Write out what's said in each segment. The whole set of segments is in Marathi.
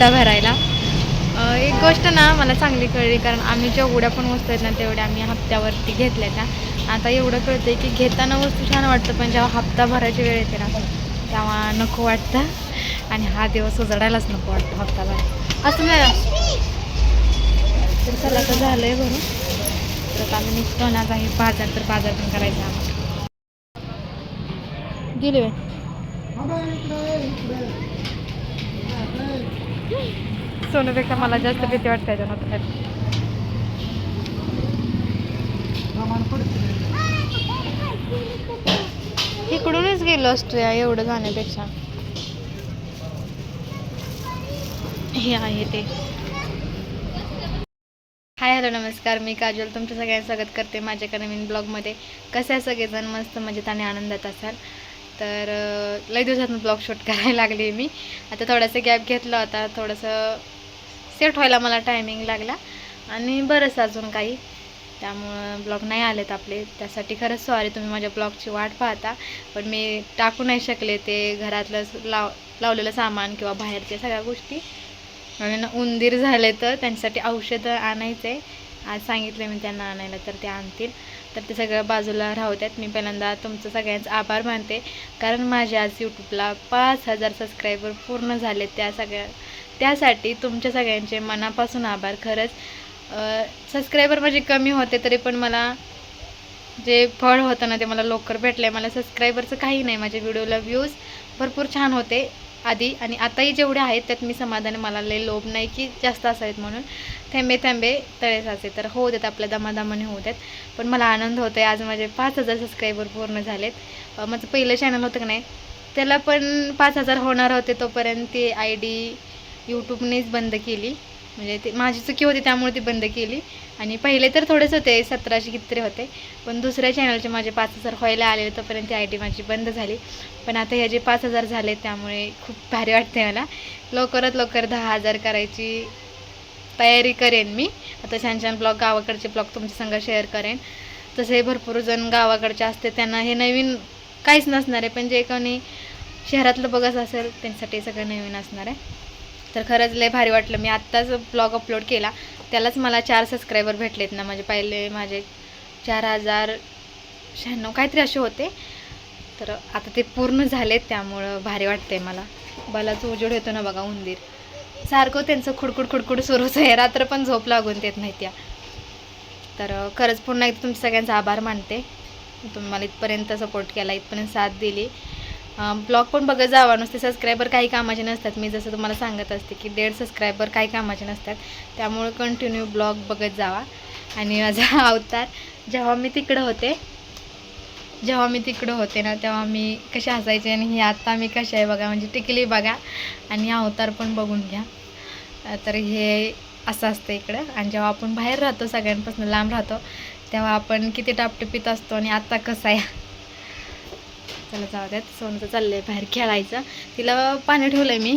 हप्ता भरायला. एक गोष्ट ना मला चांगली कळली कारण आम्ही जेवढ्या पण वस्तू आहेत ना तेवढ्या आम्ही हप्त्यावरती घेतल्या त्या. आता एवढं कळतंय की घेताना वस्तू छान वाटतं पण जेव्हा हप्ता भरायची वेळ येते ना तेव्हा नको वाटतं. आणि हा दिवस उजडायलाच नको वाटतं हप्ता भरायला असं नाही तर चला तर झालं आहे भरून तर आता आम्ही निघतो ना काही बाजार तर बाजार पण करायचा आम्हाला. गेले सोनूपेक्षा मला जास्त भीती वाटते त्याच्यानं इकडूनच गेलो असतो या एवढं जाण्यापेक्षा हे आहे ते. हाय हॅलो नमस्कार. मी काजल. तुमचं सगळ्यांचं स्वागत करते माझ्या नवीन ब्लॉगमध्ये. कसे आहे सगळेजण? मस्त मजेत आणि आनंदात असाल? तर लई दिवसातून ब्लॉग शूट करायला लागले मी. आता थोडासा गॅप घेतला होता थोडंसं सेट व्हायला मला टायमिंग लागला. आणि बरंच अजून काही. त्यामुळं ब्लॉग नाही आलेत आपले. त्यासाठी खरंच सॉरी तुम्ही माझ्या ब्लॉगची वाट पाहता. पण मी टाकू नाही शकले ते घरातलं लाव लावलेलं सामान किंवा बाहेरच्या सगळ्या गोष्टी. आणि उंदीर झाले तर त्यांच्यासाठी औषधं आणायचं. आहे आज सांगितले मी त्यांना आणायला तर ते आणतील. तर ते सगळं बाजूला राहत्यात मी पहिल्यांदा तुमचं सगळ्यांचं आभार मानते. कारण माझे आज यूट्यूबला पाच हजार सबस्क्रायबर पूर्ण झाले त्या सगळ्या. त्यासाठी तुमच्या सगळ्यांचे मनापासून आभार. खरंच सबस्क्रायबर माझे कमी होते तरी पण मला जे फळ होतं ना ते मला लवकर भेटलं आहे मला सबस्क्रायबरचं काही नाही. माझ्या व्हिडिओला व्ह्यूज भरपूर छान होते. आधी आणि आताही जेवढे आहेत त्यात मी समाधान मला लय लोभ नाही की जास्त असावेत म्हणून. थेंबे थेंबे तळे साचे. तर होऊ देत आपल्या दमादमाने होऊ देत. पण मला आनंद होतो आहे आज माझे पाच हजार सबस्क्रायबर पूर्ण झालेत. माझं पहिलं चॅनल होतं की नाही? त्याला पण पाच हजार होणार होते तोपर्यंत ती आय डी यूट्यूबनेच बंद केली. म्हणजे ते माझी चुकी होती त्यामुळे ती बंद केली. आणि पहिले तर थोडेच होते सतराशे कितीतरी होते. पण दुसऱ्या चॅनलचे माझे पाच हजार व्हायला आले तोपर्यंत ती आय डी माझी बंद झाली. पण आता ह्याचे पाच हजार झाले त्यामुळे खूप भारी वाटते मला. लवकरात लवकर दहा हजार करायची तयारी करेन मी. आता छान छान ब्लॉग गावाकडचे ब्लॉग तुमच्या संग शेअर करेन. तसे भरपूर जण गावाकडचे असते त्यांना हे नवीन काहीच नसणार आहे. पण जे कोणी शहरातलं बघत असेल त्यांच्यासाठी सगळं नवीन असणार आहे. तर खरंच लय भारी वाटलं. मी आत्ताच ब्लॉग अपलोड केला. त्यालाच मला चार सबस्क्रायबर भेटलेत ना माझे. पहिले माझे चार हजार शहाण्णव काहीतरी असे होते. तर आता ते पूर्ण झालेत त्यामुळं भारी वाटते मला. बलाच उजेड येतो ना बघा उंदीर. सारखं त्यांचं खुडकुड खुडखुड सुरूच आहे रात्र पण झोप लागून देत नाही त्या. तर खरंच पुन्हा एकदा तुमच्या सगळ्यांचा आभार मानते. तुम्ही मला इथपर्यंत सपोर्ट केला. इथपर्यंत साथ दिली. ब्लॉग पण बघत जावा. नुसते सबस्क्रायबर काही कामाचे नसतात. मी जसं तुम्हाला सांगत असते की डेड सबस्क्रायबर काही कामाचे नसतात. त्यामुळे कंटिन्यू ब्लॉग बघत जावा. आणि माझा अवतार जेव्हा मी तिकडं होते जेव्हा मी तिकडं होते ना तेव्हा मी कसे हसायचे आणि ही आत्ता मी कशी आहे बघा. म्हणजे टिकली बघा. आणि अवतार पण बघून घ्या. तर हे असं असतं इकडं. आणि जेव्हा आपण बाहेर राहतो सगळ्यांपासून लांब राहतो तेव्हा आपण किती टापटिपीत असतो आणि आत्ता कसं आहे? चला जाऊ द्यात. सोनचं चाललं आहे बाहेर खेळायचं. तिला पाणी ठेवलं आहे मी.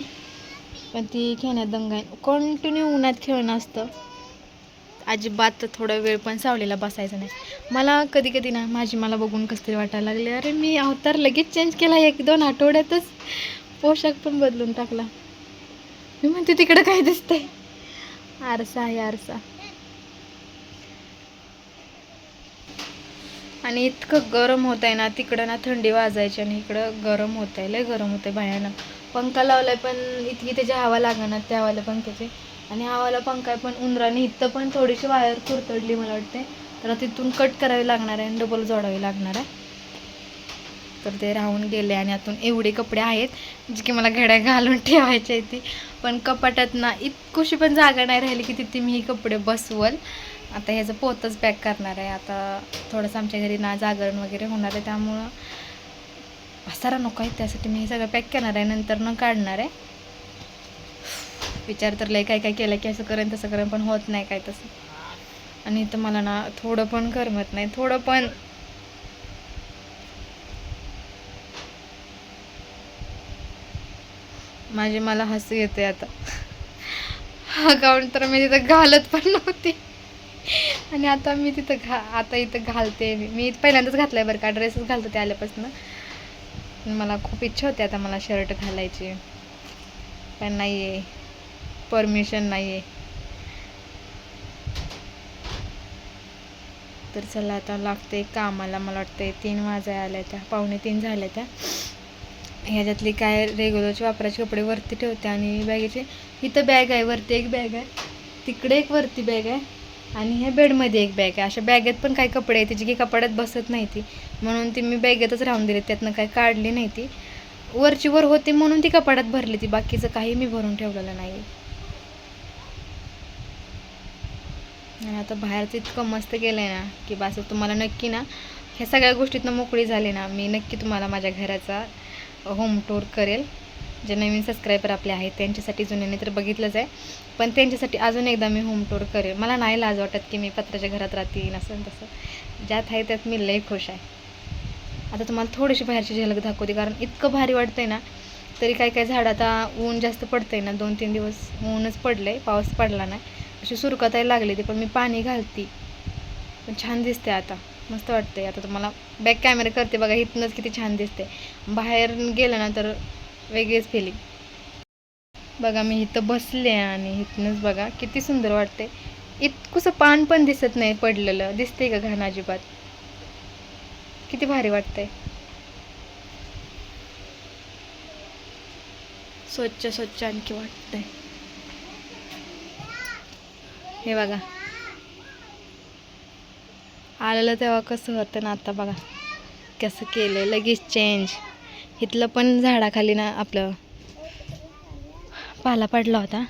पण ती खेळण्यात दंग आहे. कंटिन्यू उन्हात खेळणं असतं. अजिबात थोडा वेळ पण सावलीला बसायचं नाही. मला कधी कधी ना माझी मला बघून कसं तरी वाटायला लागले अरे मी अवतार लगेच चेंज केला एक दोन आठवड्यातच. पोशाख पण बदलून टाकला. मी म्हणते तिकडं काय दिसतंय? आरसा आहे आरसा. आणि इतकं गरम होत आहे ना तिकडं ना थंडी वाजायची आणि इकडं गरम होत आहे लय गरम होतं आहे भयानक पंखा लावलाय पण इतकी त्याची हवा लागणार त्या हवाला पंख्याची. आणि हवाला पंखा आहे पण उंदराने इथं पण थोडीशी वायर कुरतडली मला वाटते तर तिथून कट करावी लागणार आहे आणि डबल जोडावी लागणार आहे. तर ते राहून गेले आणि आतून एवढे कपडे आहेत जे की मला घड्या घालून ठेवायचे ती. पण कपाटात ना इतकुशी पण जागा नाही राहिली की तिथे मी हे कपडे बसवल. आता ह्याचं पोतच पॅक करणार आहे आता थोडंसं आमच्या घरी ना जागरण वगैरे होणार आहे त्यामुळं पसारा नको आहे त्यासाठी मी हे सगळं पॅक करणार आहे नंतर न काढणार आहे. विचार तर लय काय काय केलं की असं करेन तसं करेन पण होत नाही काय तसं. आणि इथं मला ना थोडं पण करमत नाही थोडं पण. माझे मला हसू येते आता. हा गाऊन तर मी तिथं घालत पण नव्हती. आणि आता मी तिथं घा आता इथं घालते. मी मी पहिल्यांदाच घातलाय बरं का ड्रेसच घालतो ते आल्यापासून. मला खूप इच्छा होती आता मला शर्ट घालायची. पण नाही आहे परमिशन नाही आहे तर चला आता लागते कामाला मला वाटते तीन वाजाय आल्या त्या पावणे तीन झाल्या त्या. ह्याच्यातली काय रेग्युलरचे वापरायचे कपडे वरती ठेवते आणि बॅगेचे. इथं बॅग आहे वरती एक बॅग आहे. तिकडे एक वरती बॅग आहे. आणि ह्या बेडमध्ये एक बॅग आहे. अशा बॅगेत पण काही कपडे आहेत त्याची की कपड्यात बसत नाही ती. म्हणून ती मी बॅगेतच राहून दिली त्यातनं काही काढली नाही ती. वरची वर होती म्हणून ती कपाडात भरली ती बाकीचं काही मी भरून ठेवलेलं नाही आणि आता बाहेरचं इतकं मस्त केलं आहे ना की बस तुम्हाला नक्की ना ह्या सगळ्या गोष्टीतनं मोकळी झाली ना मी नक्की तुम्हाला माझ्या घराचा होम टूर करेल. जे नवीन सबस्क्रायबर आपले आहेत त्यांच्यासाठी जुन्याने तर बघितलंच आहे. पण त्यांच्यासाठी अजून एकदा मी होम टूर करेल. मला नाही लाज वाटत की मी पत्राच्या घरात राहते असं तसं. ज्यात आहे त्यात मी लई खुश आहे. आता तुम्हाला थोडीशी बाहेरची झलक दाखवते कारण इतकं भारी वाटतंय ना तरी काही काही झाड आता ऊन जास्त पडतंय ना दोन तीन दिवस ऊनच पडलं आहे पाऊस पडला नाही अशी सुरकताही लागली ती पण मी पाणी घालती. पण छान दिसते आता मस्त वाटतंय. आता तुम्हाला बॅक कॅमेरा करते बघा इथनंच किती छान दिसते बाहेर गेलं ना तर वेगळीच फिलिंग बघा मी इथं बसले आणि इथनंच बघा किती सुंदर वाटते इतकंसं पान पण दिसत नाही पडलेलं. दिसते का घाण अजिबात? किती भारी वाटतंय. स्वच्छ स्वच्छ आणखी वाटतंय. हे बघा. आलेलं तेव्हा कसं होतं ना आता बघा. कसं केलं लगेच चेंज इथलं पण झाडाखाली ना आपलं पाला पडला होता.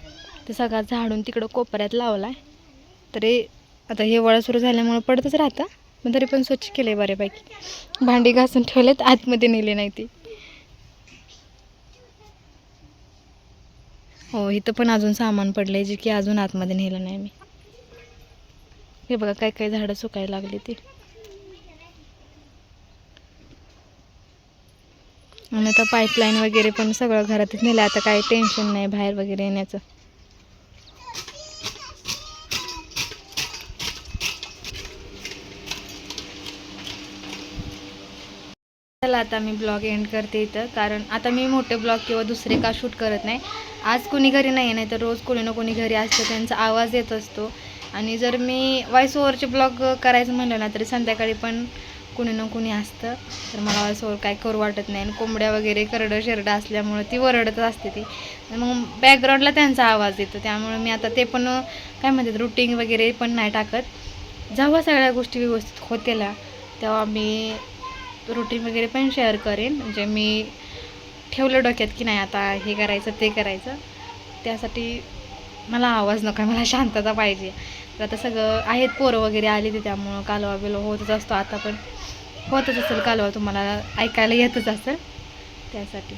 ते सगळा झाडून तिकडं कोपऱ्यात लावला आहे तरी आता हिवाळा सुरू झाल्यामुळं पडतच राहतं. पण तरी पण स्वच्छ केलं आहे बऱ्यापैकी. भांडी घासून ठेवलेत आतमध्ये नेली नाही ती. हो इथं पण अजून सामान पडलं आहे जे की अजून आतमध्ये नेलं नाही मी. हे बघा काय काय झाडं सुकायला लागली ती. आणि आता पाईपलाईन वगैरे पण सगळं घरातच नेलं. आता काही टेन्शन नाही बाहेर वगैरे येण्याचं. चला आता मी ब्लॉग एंड करते इथं. कारण आता मी मोठे ब्लॉग किंवा दुसरे का शूट करत नाही. आज कोणी घरी नाही नाही तर रोज कोणी ना कोणी घरी असतं त्यांचा आवाज येत असतो. आणि जर मी वॉईस ओव्हरचे ब्लॉग करायचं म्हणलं ना तरी संध्याकाळी पण कुणी ना कुणी असतं. तर मला व्हॉइस काय करू वाटत नाही. आणि कोंबड्या वगैरे करडं शेरडं असल्यामुळं ती वरडतच असते ती. मग बॅकग्राऊंडला त्यांचा आवाज येतो. त्यामुळे मी आता ते पण काय म्हणतात रुटीन वगैरे पण नाही टाकत. जेव्हा सगळ्या गोष्टी व्यवस्थित होतेला तेव्हा मी रुटीन वगैरे पण शेअर करेन. म्हणजे मी ठेवलं डोक्यात की नाही आता हे करायचं ते करायचं. त्यासाठी मला आवाज नको मला शांतता पाहिजे. तर आता सगळं आहेत पोरं वगैरे आली ते त्यामुळं कालवा बिलवा होतच असतो. आता पण होतच असेल कालवा तुम्हाला ऐकायला येतच असेल. त्यासाठी.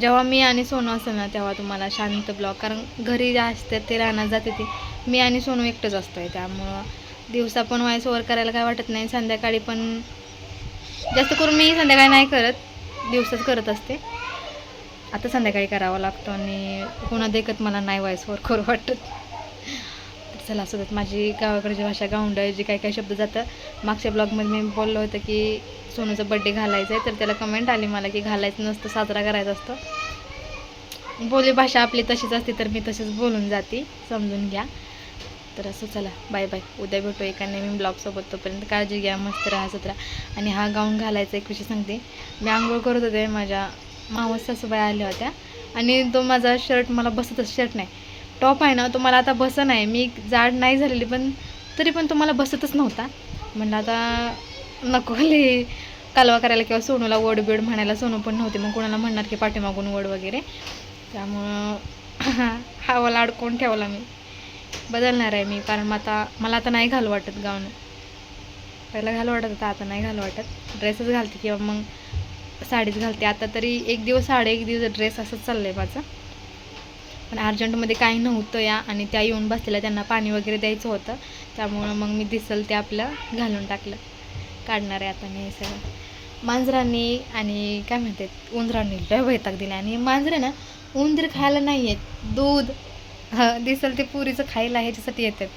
जेव्हा मी आणि सोनू असेल ना तेव्हा तुम्हाला शांत ब्लॉग कारण घरी जे असतात ते राहणार जाते ते. मी आणि सोनू एकटंच असतो आहे त्यामुळं दिवसा पण व्हायस ओवर करायला काय वाटत नाही. संध्याकाळी पण जास्त करून मी संध्याकाळी नाही करत दिवसच करत असते. आता संध्याकाळी करावं लागतं आणि कोणा देखत मला नाही व्हायस ओवर करू वाटत. चला सोबत माझी गावाकडची भाषा गावंड जे काही काही शब्द जातं मागच्या ब्लॉगमध्ये मी बोललो होतं की सोनूचा बड्डे घालायचा आहे तर त्याला कमेंट आली मला की घालायचं नसतं साजरा करायचा असतो. बोली भाषा आपली तशीच असते तर मी तशीच बोलून जाते समजून घ्या. तर असं चला बाय बाय उद्या भेटू एका नवीन ब्लॉगसोबत तोपर्यंत काळजी घ्या मस्त राहा सतरा आणि हा गाऊन घालायचा एक विषय सांगते. मी आंघोळ करत होते माझ्या मावस सासूबाई आल्या होत्या. आणि तो माझा शर्ट मला बसतच शर्ट नाही. टॉप आहे ना तो मला आता बसत नाही. मी जाड नाही झालेली पण तरी पण तो मला बसतच नव्हता. म्हणलं आता नको ले कालवा करायला किंवा सोनूला वड बिड म्हणायला सोनू पण नव्हते. मग कोणाला म्हणणार की पाठीमागून वड वगैरे? त्यामुळं हा वाला अडकवून ठेवला मी. बदलणार आहे मी कारण मग आता मला आता नाही घालू वाटत गाऊन. पहिला घालू वाटत होता आता नाही घालू वाटत. ड्रेसच घालते किंवा मग साडीच घालते. आता तरी एक दिवस साडे एक दिवस ड्रेस असंच चाललं आहे माझं. पण अर्जंटमध्ये काही नव्हतं या आणि त्या येऊन बसलेल्या त्यांना पाणी वगैरे द्यायचं होतं. त्यामुळं मग मी दिसल ते आपलं घालून टाकलं. काढणार आहे आता मी हे सगळं. मांजरांनी आणि काय म्हणतात उंदरांनी लय वैताग दिला आणि मांजरं ना उंदीर खायला नाही आहेत दूध हा दिसल ते पुरीचं खायला ह्याच्यासाठी येतात.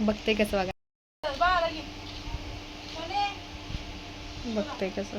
बघते कसं बघा बघते कसं.